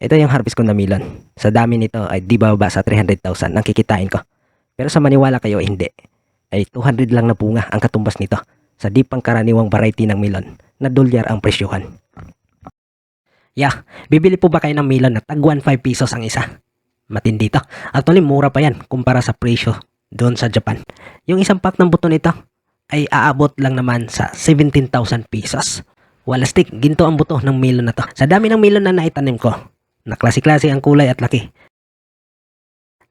Ito yung harvest ko na melon. Sa dami nito ay di bababa sa 300,000 ang kikitain ko. Pero sa maniwala kayo hindi. Ay 200 lang na bunga ang katumbas nito sa di pangkaraniwang variety ng melon na dolyar ang presyohan. Yeah, bibili po ba kayo ng melon na tag 1.5 pesos ang isa? Matindi to. Actually, mura pa yan kumpara sa presyo doon sa Japan. Yung isang pack ng buto nito ay aabot lang naman sa 17,000 pesos. Walastik, ginto ang buto ng melon na to. Sa dami ng melon na naitanim ko, na klase-klase ang kulay at laki,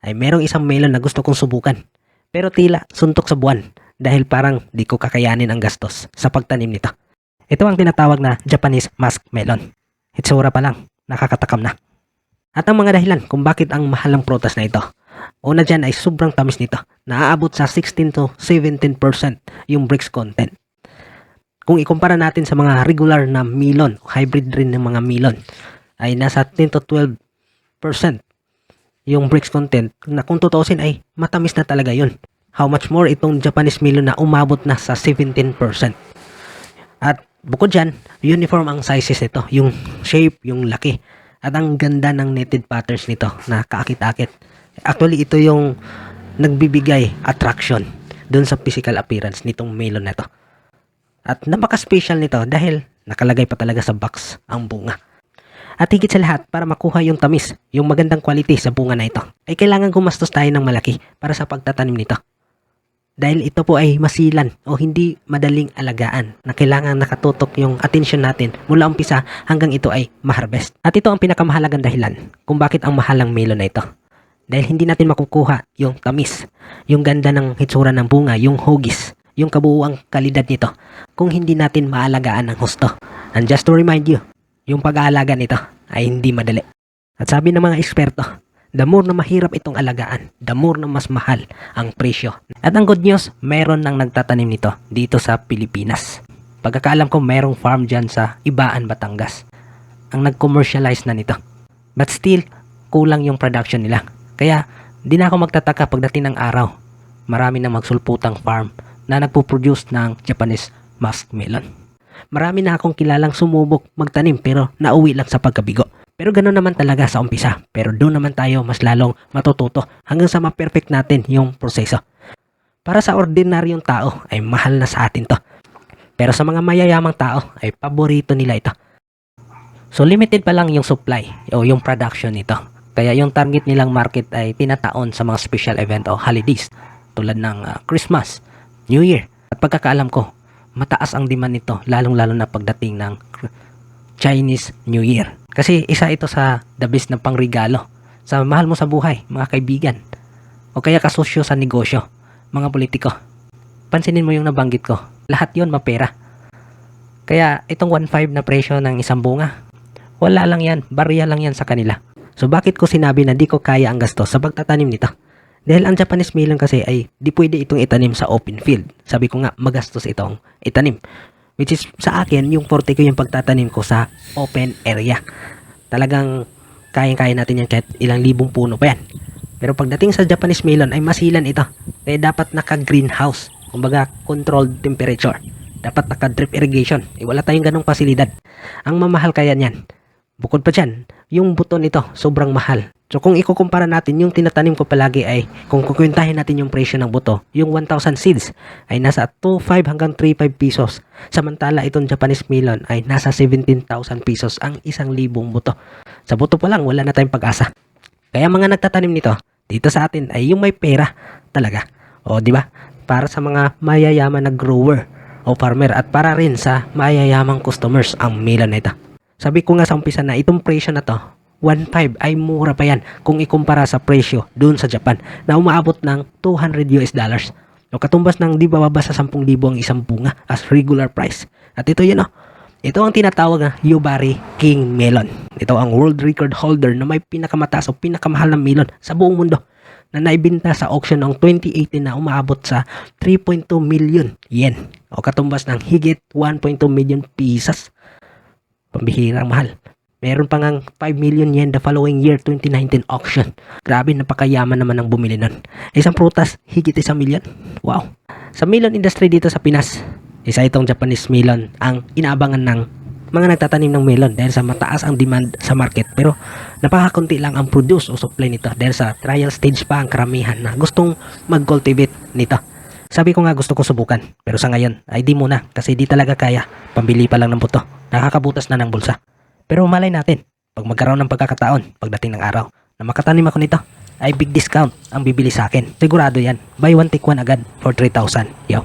ay merong isang melon na gusto kong subukan. Pero tila suntok sa buwan dahil parang di ko kakayanin ang gastos sa pagtanim nito. Ito ang tinatawag na Japanese musk melon. Itsura pa lang, nakakatakam na. At ang mga dahilan kung bakit ang mahal ng prutas na ito. Una dyan ay sobrang tamis nito. Naaabot sa 16 to 17% yung bricks content. Kung ikumpara natin sa mga regular na melon, hybrid rin ng mga melon, ay nasa 10 to 12% yung bricks content na kung tutusin ay matamis na talaga yun. How much more itong Japanese melon na umabot na sa 17%. At bukod dyan, uniform ang sizes nito. Yung shape, yung laki. At ang ganda ng knitted patterns nito na kaakit-akit. Actually, ito yung nagbibigay attraction dun sa physical appearance nitong melon na to. At napaka-special nito dahil nakalagay pa talaga sa box ang bunga. At higit sa lahat, para makuha yung tamis, yung magandang quality sa bunga na ito, ay kailangan gumastos tayo ng malaki para sa pagtatanim nito. Dahil ito po ay masilan o hindi madaling alagaan na kailangan nakatutok yung attention natin mula umpisa hanggang ito ay maharvest. At ito ang pinakamahalagang dahilan kung bakit ang mahal ng melon na ito. Dahil hindi natin makukuha yung tamis, yung ganda ng hitsura ng bunga, yung hugis, yung kabuuang kalidad nito kung hindi natin maalagaan ng husto. And just to remind you, yung pag-aalaga nito ay hindi madali. At sabi ng mga eksperto, the more na mahirap itong alagaan, the more na mas mahal ang presyo. At ang good news, meron nang nagtatanim nito dito sa Pilipinas. Pagkakaalam ko, merong farm dyan sa Ibaan, Batangas. Ang nag-commercialize na nito. But still, kulang yung production nila. Kaya, di na ako magtataka pagdating ng araw. Marami na magsulputang farm na nagpo-produce ng Japanese musk melon. Marami na akong kilalang sumubok magtanim pero nauwi lang sa pagkabigo. Pero ganoon naman talaga sa umpisa. Pero doon naman tayo mas lalong matututo hanggang sa ma-perfect natin yung proseso. Para sa ordinaryong tao ay mahal na sa atin to. Pero sa mga mayayamang tao ay paborito nila ito. So limited pa lang yung supply o yung production nito. Kaya yung target nilang market ay tinataon sa mga special event o holidays tulad ng ah, Christmas, New Year. At pagkakaalam ko, mataas ang demand nito lalong-lalo na pagdating ng Chinese New Year. Kasi isa ito sa the best na pangregalo sa mahal mo sa buhay, mga kaibigan. O kaya kasosyo sa negosyo, mga politiko. Pansinin mo yung nabanggit ko. Lahat yon mapera. Kaya itong 1.5 na presyo ng isang bunga, wala lang yan, barya lang yan sa kanila. So bakit ko sinabi na di ko kaya ang gasto sa pagtatanim nito? Dahil ang Japanese melon kasi ay di pwede itong itanim sa open field. Sabi ko nga, magastos itong itanim. Which is sa akin, yung forte ko yung pagtatanim ko sa open area. Talagang kayang-kaya natin yan kahit ilang libong puno pa yan. Pero pagdating sa Japanese melon ay masilan ito. Kaya dapat naka-greenhouse. Kumbaga, controlled temperature. Dapat naka-drip irrigation. Eh, wala tayong ganong pasilidad. Ang mamahal kaya niyan. Bukod pa dyan, yung buto nito sobrang mahal. So kung ikukumpara natin, yung tinatanim ko palagi ay kung kukwentahin natin yung presyo ng buto, yung 1,000 seeds ay nasa 2,500 hanggang 3,500 pesos. Samantala itong Japanese melon ay nasa 17,000 pesos ang isang libong buto. Sa buto pa lang, wala na tayong pag-asa. Kaya mga nagtatanim nito, dito sa atin ay yung may pera talaga. O di ba? Para sa mga mayayaman na grower o farmer at para rin sa mayayamang customers ang melon na ito. Sabi ko nga sa umpisa na itong presyo na to, 1.5 ay mura pa yan kung ikumpara sa presyo doon sa Japan na umaabot ng 200 US dollars. O katumbas ng di bababa sa 10,000 ang isang bunga as regular price. At ito yun oh. Ito ang tinatawag na Yubari King Melon. Ito ang world record holder na may pinakamataas o pinakamahal na melon sa buong mundo na naibinta sa auction noong 2018 na umaabot sa 3.2 million yen o katumbas ng higit 1.2 million pieces. Pambihirang mahal. Meron pa ngang 5 million yen the following year 2019 auction. Grabe, napakayaman naman ng bumili nun. Isang prutas, higit isang milyon. Wow. Sa melon industry dito sa Pinas, isa itong Japanese melon ang inaabangan ng mga nagtatanim ng melon dahil sa mataas ang demand sa market pero napakakunti lang ang produce o supply nito dahil sa trial stage pa ang karamihan na gustong mag-cultivate nito. Sabi ko nga gusto kong subukan pero sa ngayon ay di muna kasi di talaga kaya. Pambili pa lang ng buto. Nakakabutas na ng bulsa. Pero malay natin pag magkaroon ng pagkakataon pagdating ng araw na makatanim ako nito ay big discount ang bibili sa akin. Sigurado yan. Buy one take one agad for 3,000. Yo.